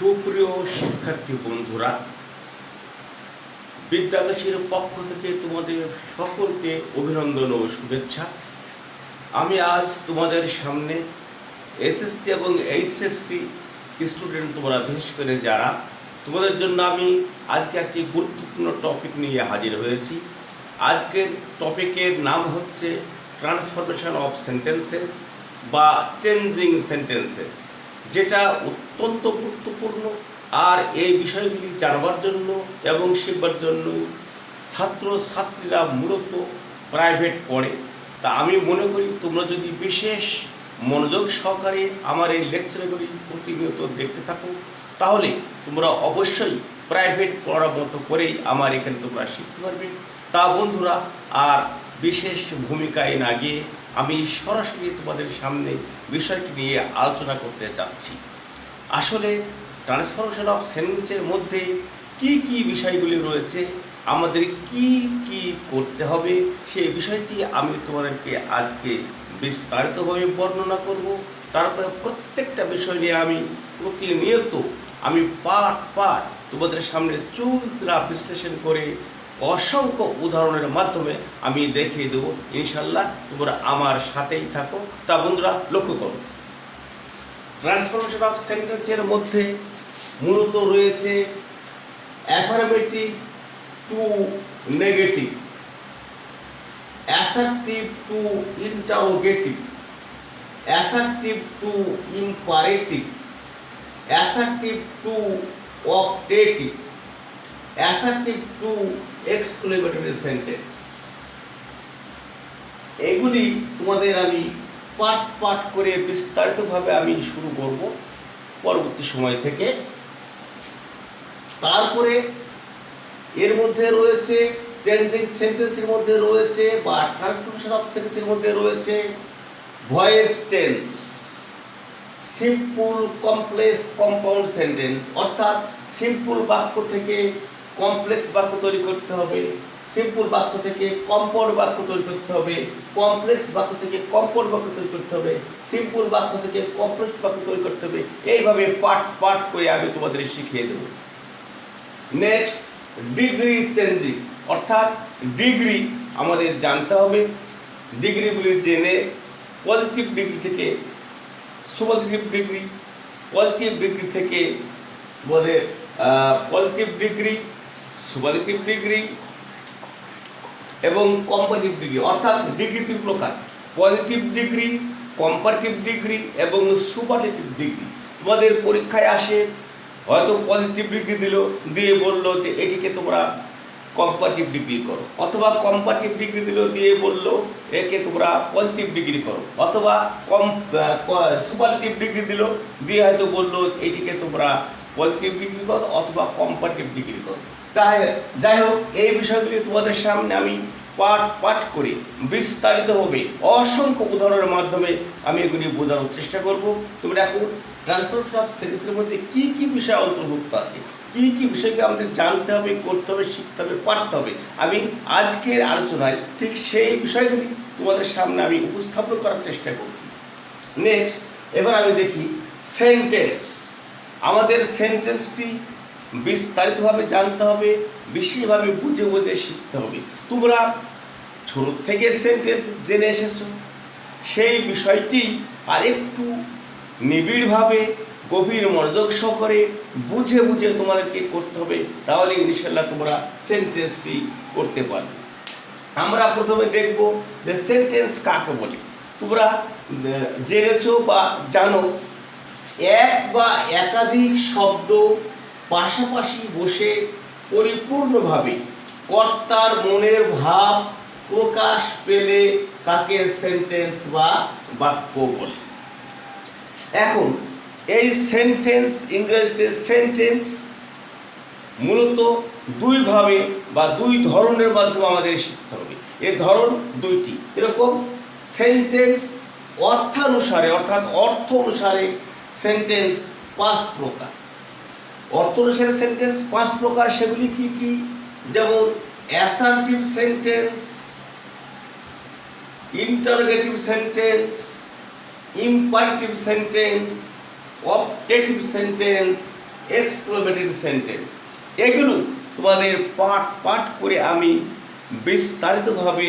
সুপ্রিয় শিক্ষার্থী বন্ধুরা, বিদ্যাকাশীর পক্ষ থেকে তোমাদের সকলকে অভিনন্দন ও শুভেচ্ছা। আমি আজ তোমাদের সামনে এসএসসি এবং এইচএসসি স্টুডেন্ট তোমরা, বিশেষ করে যারা, তোমাদের জন্য আমি আজকে একটি গুরুত্বপূর্ণ টপিক নিয়ে হাজির হয়েছি। আজকের টপিকের নাম হচ্ছে ট্রান্সফরমেশন অফ সেন্টেন্সেস বা চেঞ্জিং সেন্টেন্সেস, যেটা অত্যন্ত আর এই বিষয়গুলি জানবার জন্য এবং শিখবার জন্য ছাত্র ছাত্রীরা মূলত প্রাইভেট পড়ে। তা আমি মনে করি তোমরা যদি বিশেষ মনোযোগ সহকারে আমার এই লেকচারগুলি প্রতিনিয়ত দেখতে থাকো, তাহলে তোমরা অবশ্যই প্রাইভেট পড়ার মতো করেই আমার এখানে তোমরা শিখতে পারবে। তা বন্ধুরা, আর বিশেষ ভূমিকায় না গিয়ে আমি সরাসরি তোমাদের সামনে বিষয়টি নিয়ে আলোচনা করতে চাচ্ছি আসলে ট্রান্সফরমেশন অফ সেন্টেন্সের মধ্যে কি কি বিষয়গুলি রয়েছে, আমাদের কি কি করতে হবে, সেই বিষয়টি আমি তোমাদেরকে আজকে বিস্তারিতভাবে বর্ণনা করব। তারপরে প্রত্যেকটা বিষয় নিয়ে আমি প্রতিনিয়ত আমি পাঠ পাঠ তোমাদের সামনে চুলতরা বিশ্লেষণ করে অসংখ্য উদাহরণের মাধ্যমে আমি দেখিয়ে দেবো। ইনশাল্লাহ তোমরা আমার সাথেই থাকো। তা বন্ধুরা লক্ষ্য করো। ট্রান্সফরমেশন অফ সেন্টেন্সের মধ্যে মূলত রয়েছে affirmative to negative assertive to interrogative assertive to imperative assertive to optative assertive to exclamatory sentence এগুলি তোমাদের আমি পাঠ পাঠ করে বিস্তারিতভাবে আমি শুরু করব পরবর্তী সময় থেকে। তারপরে এর মধ্যে রয়েছে চেঞ্জিং সেন্টেন্সের মধ্যে রয়েছে বা ট্রান্সফরমেশন অফ সেন্টেন্সের মধ্যে রয়েছে voice change, simple, complex, compound sentence, অর্থাৎ সিম্পল বাক্য থেকে কমপ্লেক্স বাক্য তৈরি করতে হবে, সিম্পল বাক্য থেকে কম্পাউন্ড বাক্য তৈরি করতে হবে, কমপ্লেক্স বাক্য থেকে কম্পাউন্ড বাক্য তৈরি করতে হবে, সিম্পল বাক্য থেকে কমপ্লেক্স বাক্য তৈরি করতে হবে। এইভাবে পার্ট পার্ট করে আমি তোমাদের শিখিয়ে দেবো। নেক্সট ডিগ্রি চেঞ্জিং অর্থাৎ ডিগ্রি আমাদের জানতে হবে। ডিগ্রিগুলি জেনে পজিটিভ ডিগ্রি থেকে সুপজিটিভ ডিগ্রি পজিটিভ ডিগ্রি থেকে বলে পজিটিভ ডিগ্রি সুপজিটিভ ডিগ্রি এবং কম্পারেটিভ ডিগ্রি অর্থাৎ ডিগ্রি তিন প্রকার। পজিটিভ ডিগ্রি কম্পারেটিভ ডিগ্রি এবং সুপারলেটিভ ডিগ্রি তোমাদের পরীক্ষায় আসে হয়তো পজিটিভ ডিগ্রি দিল, দিয়ে বলল যে এটিকে তোমরা কম্পারেটিভ ডিগ্রি করো। অথবা কম্পারেটিভ ডিগ্রি দিল, দিয়ে বলল একে তোমরা পজিটিভ ডিগ্রি করো। অথবা কম সুপারলেটিভ ডিগ্রি দিল, দিয়ে হয়তো বলল এটিকে তোমরা পজিটিভ ডিগ্রি করো, অথবা কম্পারেটিভ ডিগ্রি করো। তাই যাই হোক, এই বিষয়গুলি তোমাদের সামনে আমি পাঠ পাঠ করে বিস্তারিতভাবে অসংখ্য উদাহরণের মাধ্যমে আমি এগুলি বোঝানোর চেষ্টা করব। তোমরা এখন ট্রান্সফার অফ সেন্টেন্সের মধ্যে কী কী বিষয় অন্তর্ভুক্ত আছে? কী কী বিষয়কে আমাদের জানতে হবে, করতে হবে, শিখতে হবে, পারতে হবে? আমি আজকের আলোচনায় ঠিক সেই বিষয়গুলি তোমাদের সামনে আমি উপস্থাপন করার চেষ্টা করছি। নেক্সট এবার আমি দেখি সেন্টেন্স আমাদের সেন্টেন্সটি বিস্তারিতভাবে জানতে হবে, বিশেষভাবে বুঝে বুঝে শিখতে হবে। তোমরা ছোট থেকে সেন্টেন্স জেনে এসেছ। সেই বিষয়টি আরেকটু নিবিড়ভাবে গভীর মনোযোগ সহকারে বুঝে বুঝে তোমাদেরকে করতে হবে, তাহলে ইনশাল্লাহ তোমরা সেন্টেন্সটি করতে পারবে। আমরা প্রথমে দেখব যে সেন্টেন্স কাকে বলে। তোমরা জেনেছো বা জানো, এক বা একাধিক শব্দ পাশাপাশি বসে পরিপূর্ণভাবে কর্তার মনের ভাব প্রকাশ পেলে তাকে সেন্টেন্স বা বাক্য বলে। এখন, এই সেন্টেন্স ইংরেজিতে সেন্টেন্স মূলত দুইভাবে বা দুই ধরনের মাধ্যমে আমাদের শিখতে হবে। এর ধরন দুইটি। এরকম সেন্টেন্স অর্থানুসারে, অর্থাৎ অর্থ অনুসারে সেন্টেন্স পাঁচ প্রকার। অর্থ অনুসারে সেন্টেন্স পাঁচ প্রকার, সেগুলি কি কি? যেমন assertive sentence interrogative sentence imperative sentence optative sentence exclamatory sentence এগুলো তোমাদের পাঠ পাঠ করে আমি বিস্তারিতভাবে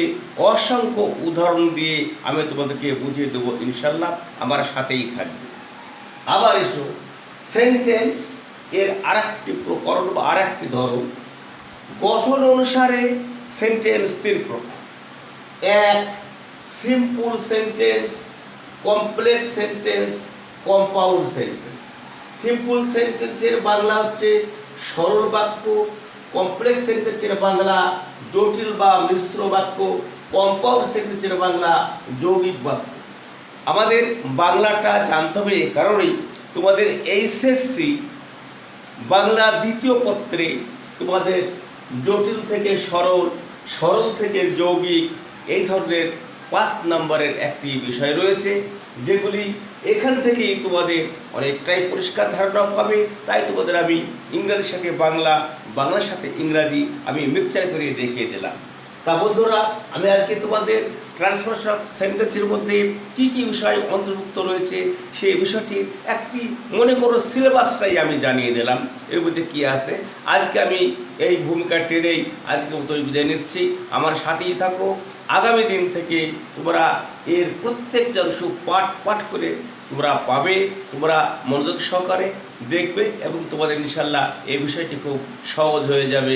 অসংখ্য উদাহরণ দিয়ে আমি তোমাদেরকে বুঝিয়ে দেবো ইনশাল্লাহ আমার সাথেই থাকবে। আবার এসো সেন্টেন্স এর আরেকটি প্রকরণ বা আরেকটি ধরন, গঠন অনুসারে সেন্টেন্স তিন প্রকার। এক simple sentence complex sentence compound sentence simple সেন্টেন্সের বাংলা হচ্ছে সরল বাক্য কমপ্লেক্স সেন্টেন্সের বাংলা জটিল বা মিশ্র বাক্য কম্পাউন্ড সেন্টেন্সের বাংলা যৌগিক বাক্য। আমাদের বাংলাটা জানতে হবে এ কারণেই তোমাদের এইচএসসি বাংলা দ্বিতীয় পত্রে তোমাদের জটিল থেকে সরল সরল থেকে যৌগিক এই ধরনের পাঁচ নম্বরের একটি বিষয় রয়েছে, যেগুলি এখান থেকেই তোমাদের অনেকটাই পরিষ্কার ধারণা পাবে। তাই তোমাদের আমি ইংরাজির সাথে বাংলা, বাংলার সাথে ইংরাজি আমি মিক্সচার করে দেখিয়ে দিলাম। তা বন্ধুরা, আমি আজকে তোমাদের ট্রান্সফার সেন্টেন্সের মধ্যে কি কি বিষয় অন্তর্ভুক্ত রয়েছে, সেই বিষয়টির একটি মনে করো সিলেবাসটাই আমি জানিয়ে দিলাম। এর মধ্যে কী আছে? আজকে আমি এই ভূমিকা টেনেই আজকে মতো বিদায় নিচ্ছি। আমার সাথেই থাকো। আগামী দিন থেকে তোমরা এর প্রত্যেকটা অংশ পাঠ পাঠ করে তোমরা পাবে, তোমরা মনোযোগ সহকারে দেখবে এবং তোমাদের ইনশাল্লাহ এই বিষয়টি খুব সহজ হয়ে যাবে।